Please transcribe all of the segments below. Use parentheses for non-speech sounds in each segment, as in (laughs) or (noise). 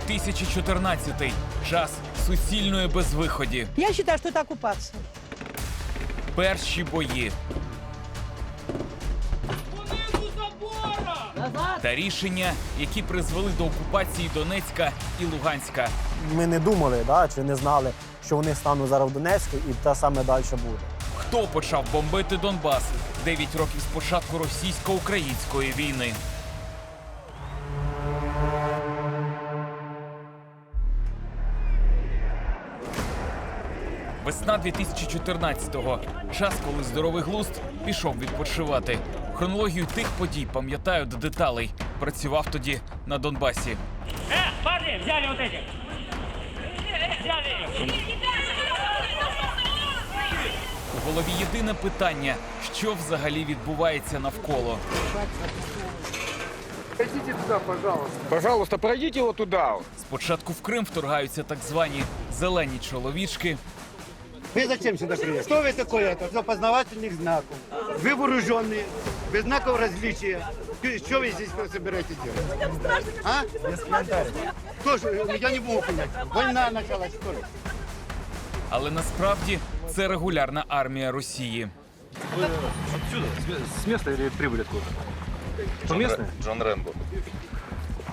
2014 час суцільної безвиході. Я считаю, что это оккупация. Перші бої. Та рішення, які призвели до окупації Донецька і Луганська. Ми не думали, да, чи не знали, що вони стануть зараз в Донецьку і те саме далі буде. Хто почав бомбити Донбас 9 років з початку російсько-української війни? Весна 2014-го. Час, коли здоровий глузд пішов відпочивати. Хронологію тих подій пам'ятаю до деталей. Працював тоді на Донбасі. Э, парни, взяли этих. Взяли. У голові єдине питання: що взагалі відбувається навколо. Пожалуйста, пройдите вот туда. Спочатку в Крим вторгаються так звані зелені чоловічки. Вы зачем сюда приехали? Что вы такое? Это для познавательных знаков. Вы вооруженные, без знаков различия. Ты- Что вы здесь собираетесь делать? А? Тоже, я не могу понять. Война началась, что ли? Але насправді це регулярна армія Росії. Отсюда, с- с места или прибыли откуда? Вы местные? Джон Рэмбо,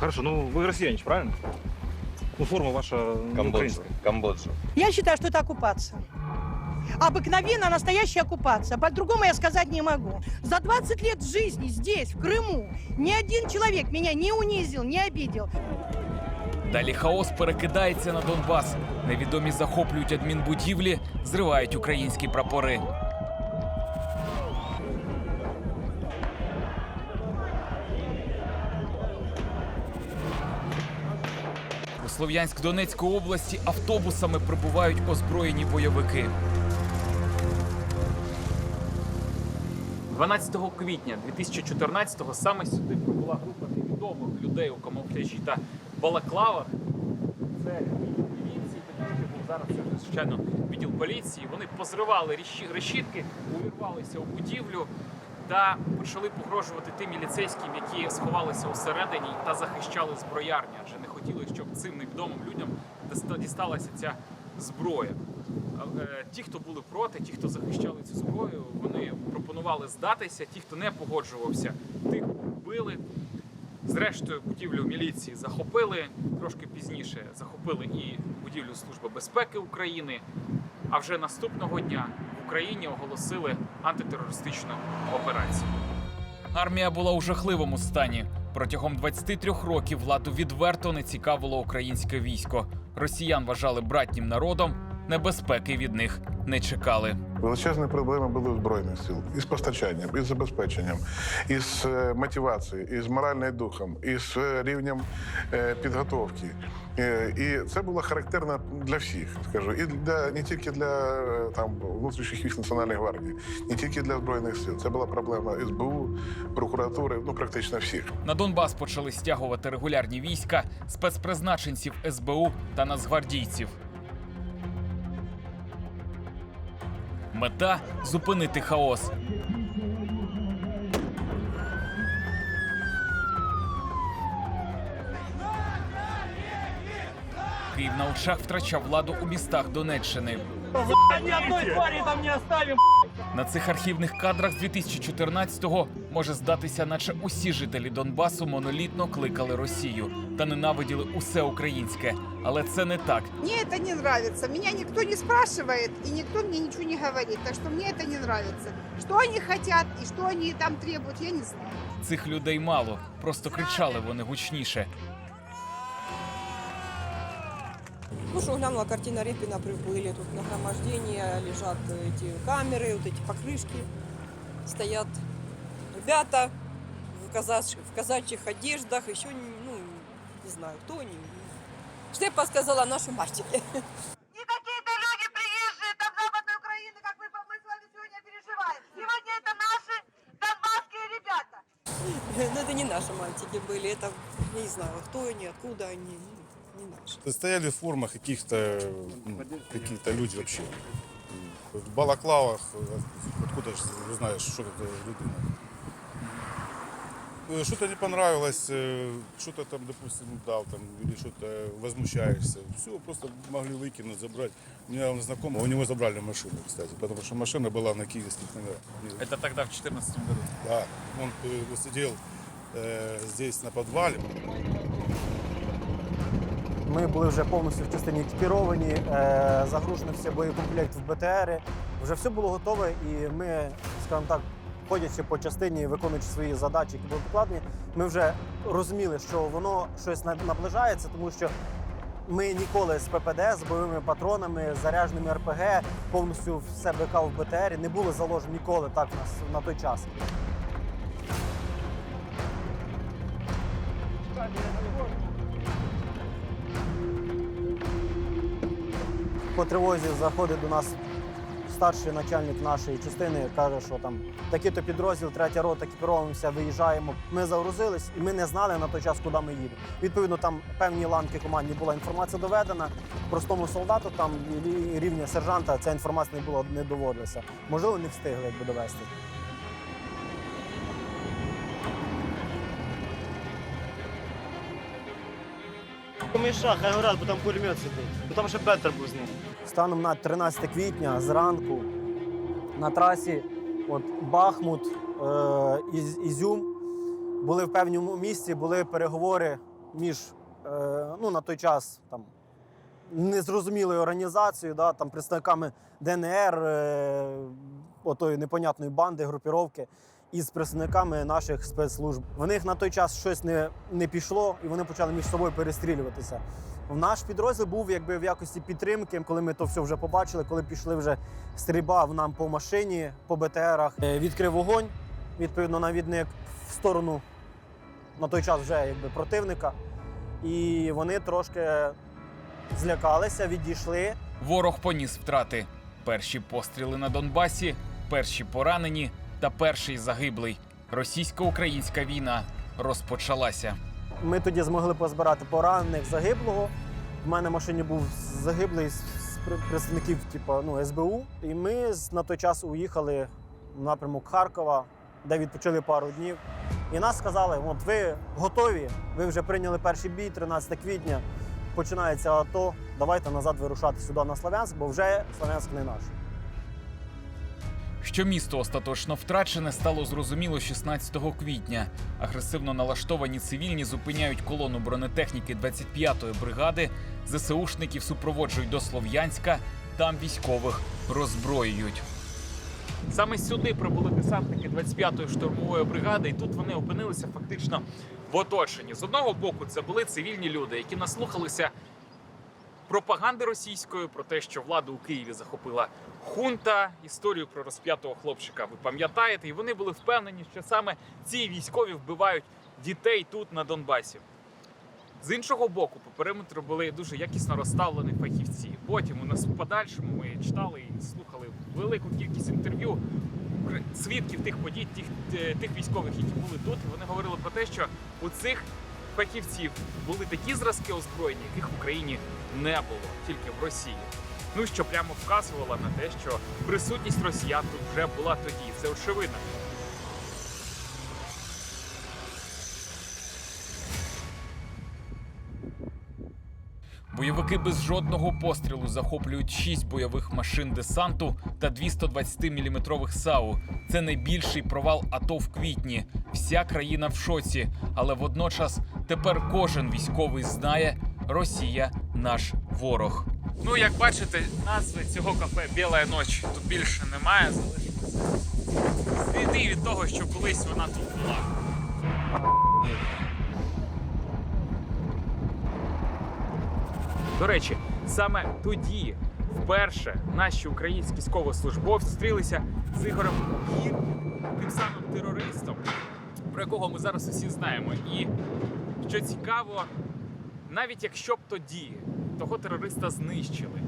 Хорошо, ну вы россияне, правильно? Ну, форма ваша не Камбоджа. украинская. Камбоджа. Я считаю, что это оккупация. Обыкновенно настоящая оккупация. По-другому я сказать не могу. За 20 лет жизни здесь, в Крыму, ни один человек меня не унизил, не обидел. Далі хаос перекидається на Донбас. Невідомі захоплюють адмінбудівлі, зривають українські прапори. У Слов'янськ-Донецької області автобусами прибувають озброєні бойовики. 12 квітня 2014-го саме сюди прибула група невідомих людей у камуфляжі та балаклавах. Це був зараз це звичайно відділ поліції. Вони позривали решітки, увірвалися у будівлю та почали погрожувати тим міліцейським, які сховалися усередині та захищали зброярні, адже не хотіли, щоб цим невідомим людям дісталася ця зброя. Ті, хто були проти, ті, хто захищали цю зброю, вони пропонували здатися. Ті, хто не погоджувався, тих вбили. Зрештою, будівлю міліції захопили трошки пізніше. Захопили і будівлю Служби безпеки України. А вже наступного дня в Україні оголосили антитерористичну операцію. Армія була у жахливому стані. Протягом 23 років владу відверто не цікавило українське військо. Росіян вважали братнім народом, небезпеки від них не чекали. Величезні проблеми були у Збройних сил із постачанням, із забезпеченням, із е, мотивацією, із моральним духом, із е, рівнем е, підготовки. І це було характерно для всіх, скажу, і для не тільки для там внутрішніх військ Національної гвардії, не тільки для збройних сил. Це була проблема СБУ, прокуратури, ну практично всіх. На Донбас почали стягувати регулярні війська, спецпризначенців СБУ та нацгвардійців. Мета зупинити хаос. Київ на очах втрачав владу у містах Донеччини. Ні одної твари там не оставим. На цих архівних кадрах з 2014-го може здатися, наче усі жителі Донбасу монолітно кликали Росію та ненавиділи усе українське. Але це не так. Мне это не нравится. Меня никто не спрашивает и никто мне ничего не говорит. Так что мне это не нравится. Что они хотят и что они там требуют, я не знаю. Цих людей мало, просто кричали вони гучніше. Ну что, глянула картина Репина, приплыли тут нагромождение, лежат эти камеры, вот эти покрышки, стоят ребята в, казач- в казачьих одеждах, еще, ну, не знаю, кто они. Что я подсказала наши мальчики. (laughs) Не какие-то люди приезжие там Западной Украины, как мы, мы с вами сегодня переживаем. Сегодня это наши донбасские ребята. Но это не наши мальчики были, это, не знаю, кто они, откуда они, ну. Стояли в формах каких-то ну, какие-то люди вообще. В балаклавах, откуда же ты знаешь, что это за люди. э, что-то не понравилось, э, что-то там, допустим, дал там или что-то возмущаешься. Все, просто могли выкинуть, забрать. У меня он знакомый, у него забрали машину, кстати, потому что машина была на киевских номерах. Не- Это тогда в 2014 году. Да, он э, сидел э, здесь на подвале. Ми були вже повністю в частині екіпіровані, е, загружений все боєкомплект в БТРи. Вже все було готове, і ми, скажімо так, ходячи по частині, виконуючи свої задачі, які були покладені, ми вже розуміли, що воно щось наближається, тому що ми ніколи з ППД, з бойовими патронами, з зарядженими РПГ, повністю все БК в БТРі не було заложено ніколи так нас на той час. По тривозі заходить до нас старший начальник нашої частини, каже, що там такий-то підрозділ, третя рота, екіпіровуємося, виїжджаємо. Ми загрузились, і ми не знали на той час, куди ми їдемо. Відповідно, там певні ланки командні була інформація доведена. Простому солдату там рівня сержанта ця інформація не була не доводилася. Можливо, не встигли якби довести. Міша, хай горять, бо там пулемет сидить. Бо там ще Бетер був з ним. Станом на 13 квітня зранку на трасі от Бахмут, е, Із, Ізюм були в певному місці, були переговори між е, ну, на той час там, незрозумілою організацією, да, там, представниками ДНР, е, отої непонятної банди, групіровки, із представниками наших спецслужб. В них на той час щось не, не пішло, і вони почали між собою перестрілюватися. В наш підрозділ був якби в якості підтримки, коли ми то все вже побачили, коли пішли вже стрільба в нам по машині, по БТРах. Е, Відкрив вогонь, відповідно, навідник в сторону на той час вже якби противника. І вони трошки злякалися, відійшли. Ворог поніс втрати. Перші постріли на Донбасі, перші поранені та перший загиблий. Російсько-українська війна розпочалася. Ми тоді змогли позбирати поранених загиблого. В мене в машині був загиблий з представників типу, ну, СБУ. І ми на той час уїхали в напрямок Харкова, де відпочили пару днів. І нас сказали: от ви готові, ви вже прийняли перший бій, 13 квітня. Починається АТО. Давайте назад вирушати сюди на Славянськ, бо вже Славянськ не наш. Що місто остаточно втрачене, стало зрозуміло 16 квітня. Агресивно налаштовані цивільні зупиняють колону бронетехніки 25-ї бригади. ЗСУшників супроводжують до Слов'янська. Там військових роззброюють. Саме сюди прибули десантники 25-ї штурмової бригади, і тут вони опинилися фактично в оточенні. З одного боку, це були цивільні люди, які наслухалися пропаганди російської про те, що владу у Києві захопила хунта, історію про розп'ятого хлопчика. Ви пам'ятаєте, і вони були впевнені, що саме ці військові вбивають дітей тут на Донбасі. З іншого боку, по периметру були дуже якісно розставлені фахівці. Потім у нас в подальшому ми читали і слухали велику кількість інтерв'ю свідків тих подій, тих, е, тих військових, які були тут. Вони говорили про те, що у цих фахівців були такі зразки озброєння, яких в Україні не було, тільки в Росії. Ну що прямо вказувало на те, що присутність росіян тут вже була тоді. Це очевидно. Бойовики без жодного пострілу захоплюють 6 бойових машин десанту та 220-мм САУ. Це найбільший провал АТО в квітні. Вся країна в шоці, але водночас тепер кожен військовий знає, Росія наш ворог. Ну, як бачите, назви цього кафе Біла ніч тут більше немає. Залишилося сліди від того, що колись вона тут була. До речі, саме тоді вперше наші українські військовослужбовці зустрілися з Ігорем Гіркіним, тим самим терористом, про якого ми зараз усі знаємо. І що цікаво, навіть якщо б тоді того терориста знищили,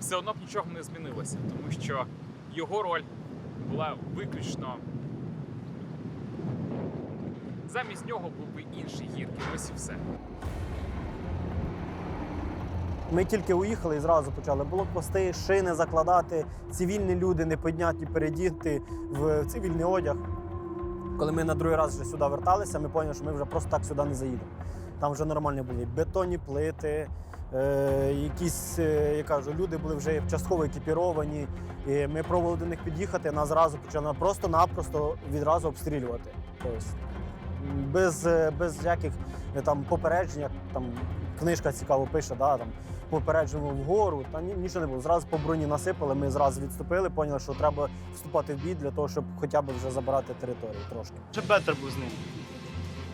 все одно б нічого не змінилося, тому що його роль була виключно. Замість нього був би інший гіркін. Ось і все. Ми тільки уїхали і зразу почали блокпости, шини закладати, цивільні люди неподняті передіти в цивільний одяг. Коли ми на другий раз вже сюди верталися, ми зрозуміли, що ми вже просто так сюди не заїдемо. Там вже нормальні були бетонні плити, е, якісь, е, я кажу, люди були вже частково екіпіровані. І ми пробували до них під'їхати, нас зразу почали просто-напросто відразу обстрілювати. Тобто, без, е, без всяких е, там попереджень, як там книжка цікаво пише, да, там, попереджуємо вгору, та ні, нічого не було. Зразу по броні насипали, ми зразу відступили, поняли, що треба вступати в бій для того, щоб хоча б вже забирати територію трошки. Чи Бетер був з ним?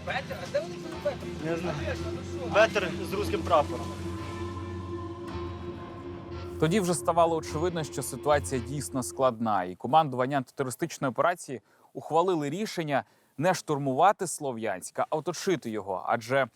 Бетер? А де вони були Бетер? Не знаю. Бетер з руським прапором. Тоді вже ставало очевидно, що ситуація дійсно складна, і командування антитерористичної операції ухвалили рішення не штурмувати Слов'янськ, а оточити його. Адже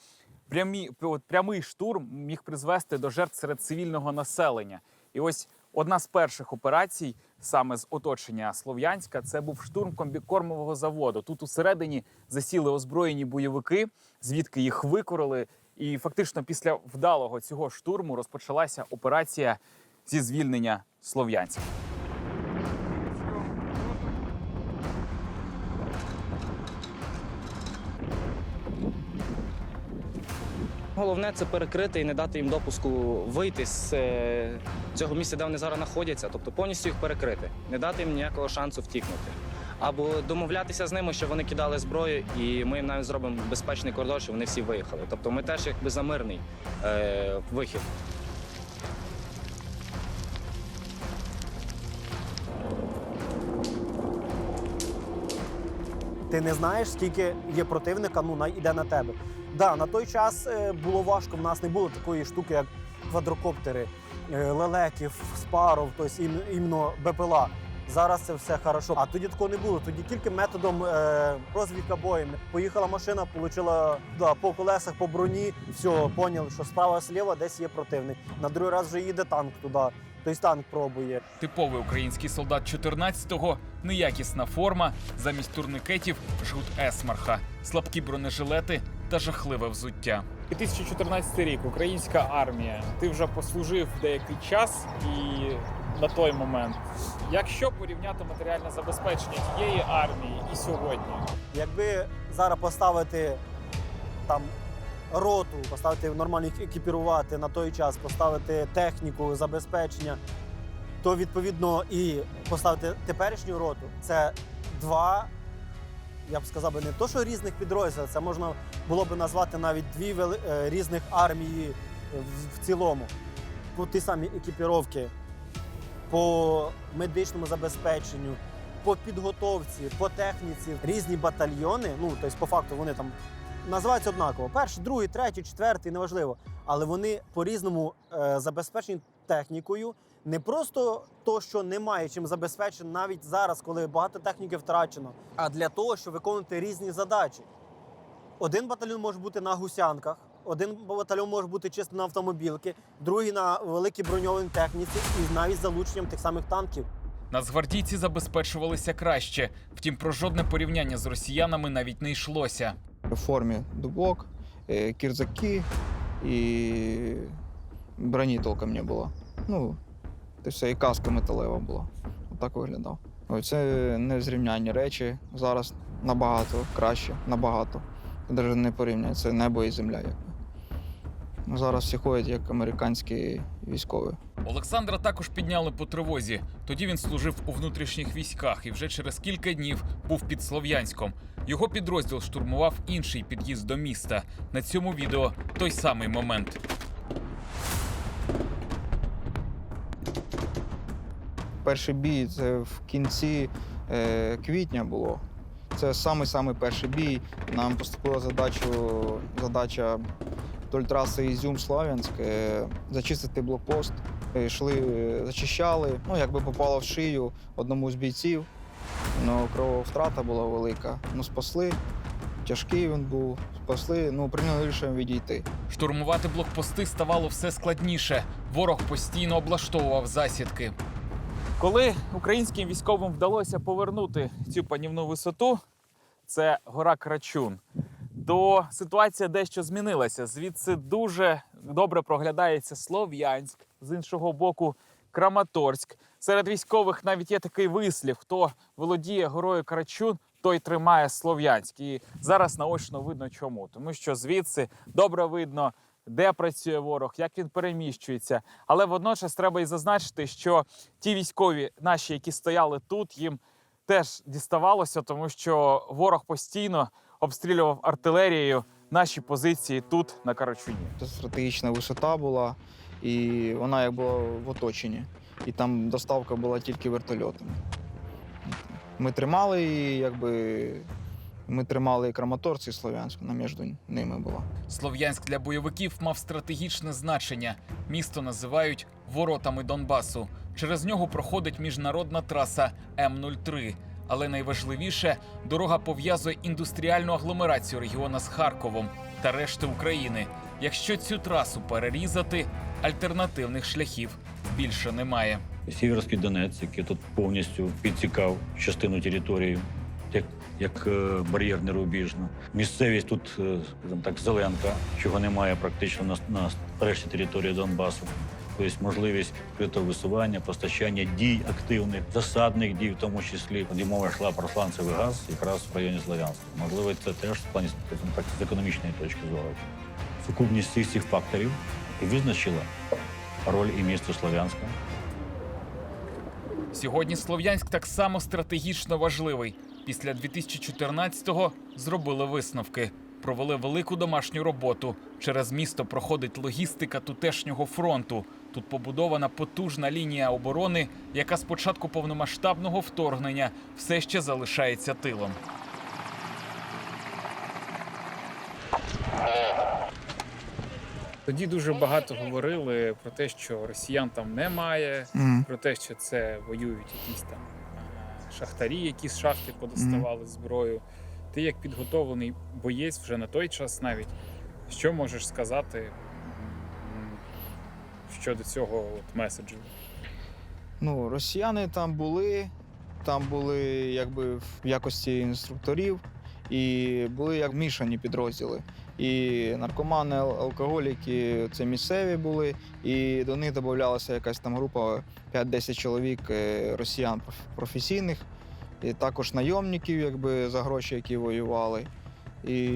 прямі, прямий штурм міг призвести до жертв серед цивільного населення. І ось одна з перших операцій, саме з оточення Слов'янська, це був штурм комбікормового заводу. Тут усередині засіли озброєні бойовики, звідки їх викорили. І фактично після вдалого цього штурму розпочалася операція зі звільнення Слов'янська. Головне це перекрити і не дати їм допуску вийти з е, цього місця, де вони зараз знаходяться, тобто повністю їх перекрити, не дати їм ніякого шансу втікнути. Або домовлятися з ними, щоб вони кидали зброю, і ми їм навіть зробимо безпечний коридор, щоб вони всі виїхали. Тобто ми теж якби за мирний е, вихід. Ти не знаєш, скільки є противника, ну йде на тебе. Да, на той час е, було важко. В нас не було такої штуки, як квадрокоптери, лелеків, спаров, тобто ім- іменно БПЛА. Зараз це все хорошо. А тоді такого не було. Тоді тільки методом е, розвідка боєм. Поїхала машина, отримала да, по колесах, по броні. Все, поняли, що справа сліва десь є противник. На другий раз вже їде танк туди. Тобто танк пробує. Типовий український солдат 14-го, неякісна форма, замість турникетів жгут есмарха, слабкі бронежилети та жахливе взуття. 2014 рік, українська армія. Ти вже послужив деякий час і на той момент. Якщо порівняти матеріальне забезпечення тієї армії і сьогодні, Якби зараз поставити там роту, поставити нормально екіпірувати на той час, поставити техніку, забезпечення, то відповідно і поставити теперішню роту це два, я б сказав би, не то, що різних підрозділів, це можна було би назвати навіть дві вели- е, різних армії в, в цілому. По ті самі екіпіровки, по медичному забезпеченню, по підготовці, по техніці різні батальйони. Ну тобто, по факту вони там називаються однаково: перший, другий, третій, четвертий, неважливо. Але вони по-різному е, забезпечені технікою. Не просто то, що немає чим забезпечено навіть зараз, коли багато техніки втрачено, а для того, щоб виконувати різні задачі. Один батальйон може бути на гусянках, один батальйон може бути чисто на автомобілки, другий на великій броньованій техніці і навіть з залученням тих самих танків. нацгвардійці забезпечувалися краще. Втім, про жодне порівняння з росіянами навіть не йшлося. в формі дублок, е, кірзаки і броні толком не було. Ну, це все, і каска металева була. Отак виглядав. Ой, Це незрівнянні речі. Зараз набагато краще, набагато. Навіть не порівняє, це небо і земля. Якби. Зараз всі ходять як американські військові. Олександра також підняли по тривозі. Тоді він служив у внутрішніх військах і вже через кілька днів був під Слов'янськом. Його підрозділ штурмував інший під'їзд до міста. На цьому відео той самий момент. Перший бій це в кінці е, квітня було. Це самий-самий перший бій. Нам поступила задачу, задача вдоль траси Ізюм-Славянськ е, зачистити блокпост. Йшли, е, зачищали. Ну, якби попало в шию одному з бійців. Ну, крововтрата була велика. Ну, спасли. Тяжкий він був, спасли, ну, прийняли рішення відійти. Штурмувати блокпости ставало все складніше. Ворог постійно облаштовував засідки. Коли українським військовим вдалося повернути цю панівну висоту, це гора Крачун, то ситуація дещо змінилася. Звідси дуже добре проглядається Слов'янськ, з іншого боку Краматорськ. Серед військових навіть є такий вислів: хто володіє горою Карачун, той тримає Слов'янськ. І зараз наочно видно чому. Тому що звідси добре видно, де працює ворог, як він переміщується. Але водночас треба і зазначити, що ті військові наші, які стояли тут, їм теж діставалося, тому що ворог постійно обстрілював артилерією наші позиції тут, на Карачуні. Це стратегічна висота була, і вона як була в оточенні. І там доставка була тільки вертольотами. Ми тримали її, якби ми тримали і Краматорськ, і Слов'янськ, вона між ними була. Слов'янськ для бойовиків мав стратегічне значення. Місто називають воротами Донбасу. Через нього проходить міжнародна траса М03. Але найважливіше дорога пов'язує індустріальну агломерацію регіону з Харковом та решти України. Якщо цю трасу перерізати, альтернативних шляхів більше немає. Сіверський Донець, який тут повністю підцікав частину території, як, е, бар'єрний рубіж. Ну, Місцевість тут, е, скажімо так, зеленка, чого немає практично на, на решті території Донбасу. Тобто можливість відкритого висування, постачання дій активних, засадних дій, в тому числі, мова йшла про сланцевий газ, якраз в районі Слов'янська. Можливо, це теж в плані так, з економічної точки зору. Сукупність цих цих факторів визначила роль і місто Слов'янська Сьогодні Слов'янськ так само стратегічно важливий. Після 2014-го зробили висновки. Провели велику домашню роботу. Через місто проходить логістика тутешнього фронту. Тут побудована потужна лінія оборони, яка з початку повномасштабного вторгнення все ще залишається тилом. Тоді дуже багато говорили про те, що росіян там немає, про те, що це воюють якісь там шахтарі, які з шахти подоставали зброю. Ти як підготовлений боєць вже на той час навіть. Що можеш сказати щодо цього от меседжу? Ну, росіяни там були, там були якби в якості інструкторів, і були як мішані підрозділи. І наркомани, алкоголіки це місцеві були, і до них додавалася якась там група 5-10 чоловік е, росіян професійних, і також найомників, якби за гроші, які воювали. І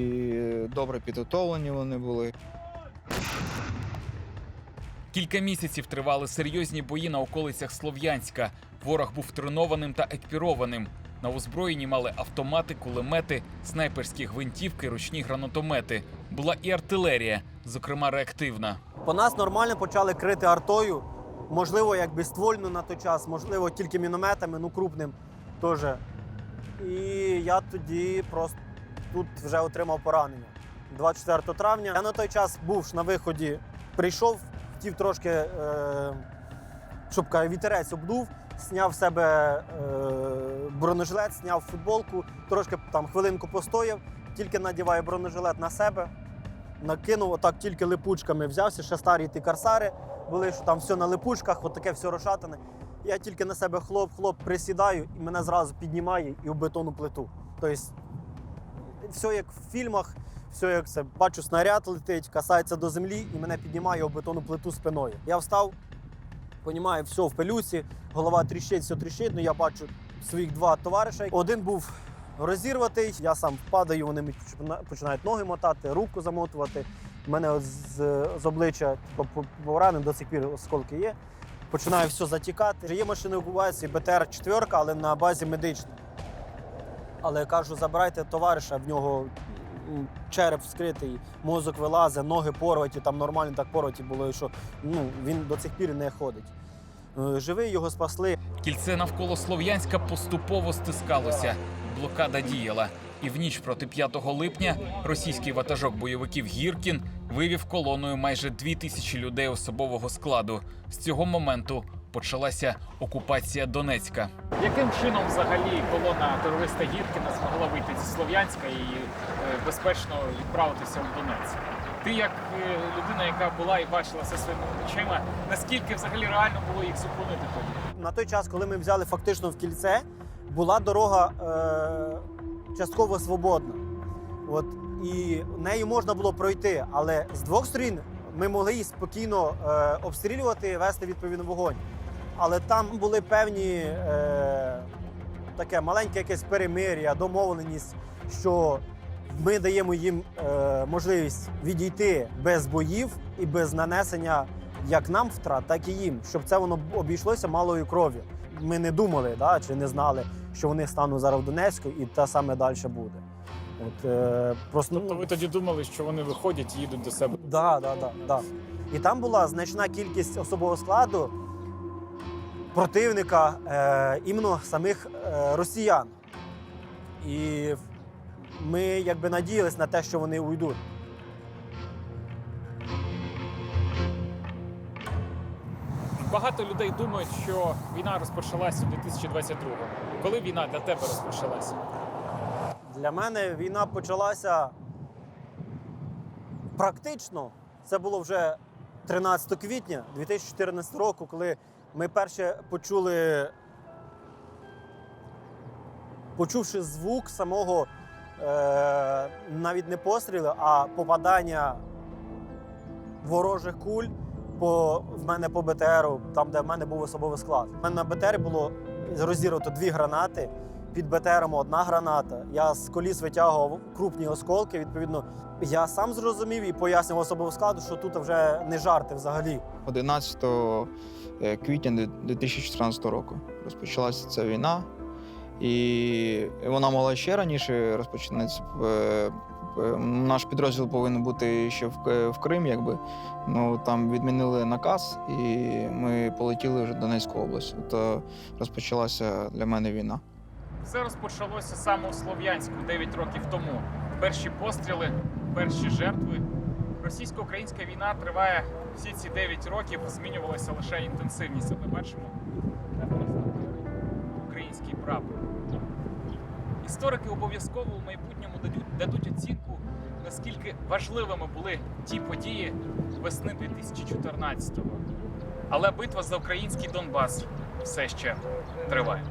добре підготовлені вони були. Кілька місяців тривали серйозні бої на околицях Слов'янська. Ворог був тренованим та екіпірованим. На озброєнні мали автомати, кулемети, снайперські гвинтівки, ручні гранатомети. Була і артилерія, зокрема реактивна. По нас нормально почали крити артою. Можливо, якби ствольну на той час, можливо, тільки мінометами, ну крупним теж. І я тоді просто тут вже отримав поранення. 24 травня. Я на той час був на виході, прийшов, хотів трошки, е, щоб вітерець обдув, зняв себе е, бронежилет, зняв футболку, трошки там хвилинку постояв, тільки надіваю бронежилет на себе накинув отак тільки липучками взявся, ще старі ті корсари були, що там все на липучках, отаке все розшатане. Я тільки на себе хлоп-хлоп присідаю і мене зразу піднімає і в бетонну плиту. Тобто, все як в фільмах, все як це. Бачу, снаряд летить, касається до землі і мене піднімає в бетонну плиту спиною. Я встав, понімаю, все в пилюці, голова тріщить, все тріщить. Ну я бачу своїх два товариша. Один був розірватий, я сам падаю, вони починають ноги мотати, руку замотувати. У мене з, з обличчя поранень до сих пір осколки є. Починає все затікати. Є машини евакуації БТР 4 але на базі медичної. Але я кажу, забирайте товариша, в нього череп вскритий, мозок вилазить, ноги порваті, там нормально так порваті було, що ну, він до цих пір не ходить. Е, Живий його спасли. Кільце навколо Слов'янська поступово стискалося. Блокада діяла. І в ніч проти 5 липня російський ватажок бойовиків Гіркін вивів колоною майже дві тисячі людей особового складу. З цього моменту почалася окупація Донецька. Яким чином взагалі колона терориста Гіркіна змогла вийти зі Слов'янська і е, безпечно відправитися в Донецьк? Ти як е, людина, яка була і бачила все своїми очима, наскільки взагалі реально було їх зупинити тоді? На той час, коли ми взяли фактично в кільце, була дорога е, частково свободна. От, і нею можна було пройти, але з двох сторін ми могли її спокійно е, обстрілювати, вести відповідний вогонь. Але там були певні, е, таке маленьке якесь перемир'я, домовленість, що ми даємо їм е, можливість відійти без боїв і без нанесення як нам втрат, так і їм, щоб це воно обійшлося малою кров'ю. Ми не думали, да, чи не знали, що вони стануть зараз в Донецьку, і те саме далі буде. От, е, просто, Тобто ну, ви тоді думали, що вони виходять і їдуть до себе. Да, да, да, да. І там була значна кількість особового складу противника е, іменно самих е, росіян. І ми якби надіялись на те, що вони уйдуть. Багато людей думають, що війна розпочалася у 2022-му. Коли війна для тебе розпочалася? Для мене війна почалася практично. Це було вже 13 квітня 2014 року, коли ми перше почули, почувши звук самого навіть не пострілу, а попадання ворожих куль по, в мене по БТРу, там, де в мене був особовий склад. У мене на БТРі було розірвато дві гранати. Під БТРом одна граната. Я з коліс витягував крупні осколки. Відповідно, я сам зрозумів і пояснював особовому складу, що тут вже не жарти взагалі. 11 е, квітня 2014 року розпочалася ця війна, і вона могла ще раніше розпочинатися. Е, е, Наш підрозділ повинен бути ще в, Крим, якби. Ну там відмінили наказ, і ми полетіли вже в Донецьку область. То розпочалася для мене війна. Все розпочалося саме у Слов'янську 9 років тому. Перші постріли, перші жертви. Російсько-українська війна триває всі ці 9 років, змінювалася лише інтенсивність. Ми бачимо український прапор. Історики обов'язково у майбутньому дадуть, дадуть оцінку, наскільки важливими були ті події весни 2014-го. Але битва за український Донбас все ще триває.